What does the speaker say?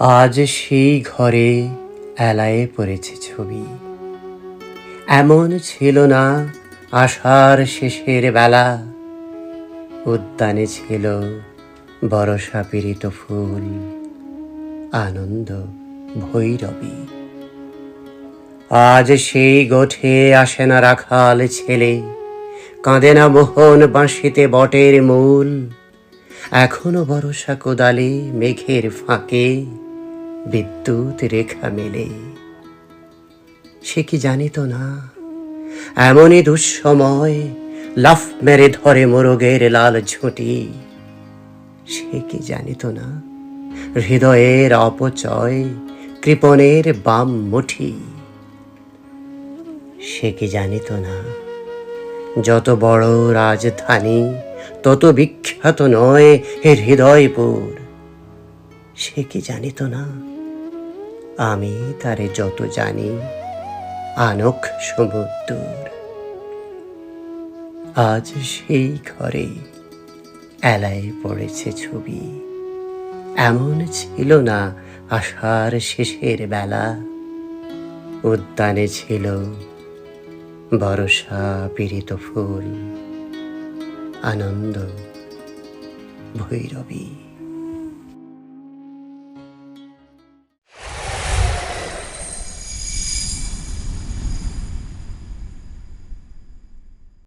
আজ সেই ঘরে এলায়ে পড়েছে ছবি। এমন ছিল না আষাঢ় শেষের বেলা। উদ্যানে ছিল বরষা পীড়িত ফুল, আনন্দ ভৈরবী। আজ সেই গোঠে আসে না রাখাল ছেলে, কাঁদে না মোহন বাঁশিতে বটের মূল। এখনও বরষা কোদালে মেঘের ফাঁকে বিদ্যুৎ রেখা মেলে। সে কি জানিত না? এমনই দুঃসময় লাফ মেরে ধরে মোরগের লাল ঝুঁটি। সে কি জানিত না? হৃদয়ের অপচয় কৃপণের বাম মুঠি। সে কি জানিত না? যত বড় রাজধানী, তত বিখ্যাত নয় হে হৃদয়পুর। সে কি জানিত না? আমি তারে যত জানি, আনক সমুদ্র আজ সেই ঘরে এলায় পড়েছে ছবি। এমন ছিল না আষাঢ় শেষের বেলা। উদ্যানে ছিল বরষা পীড়িত ফুল, আনন্দ ভৈরবী।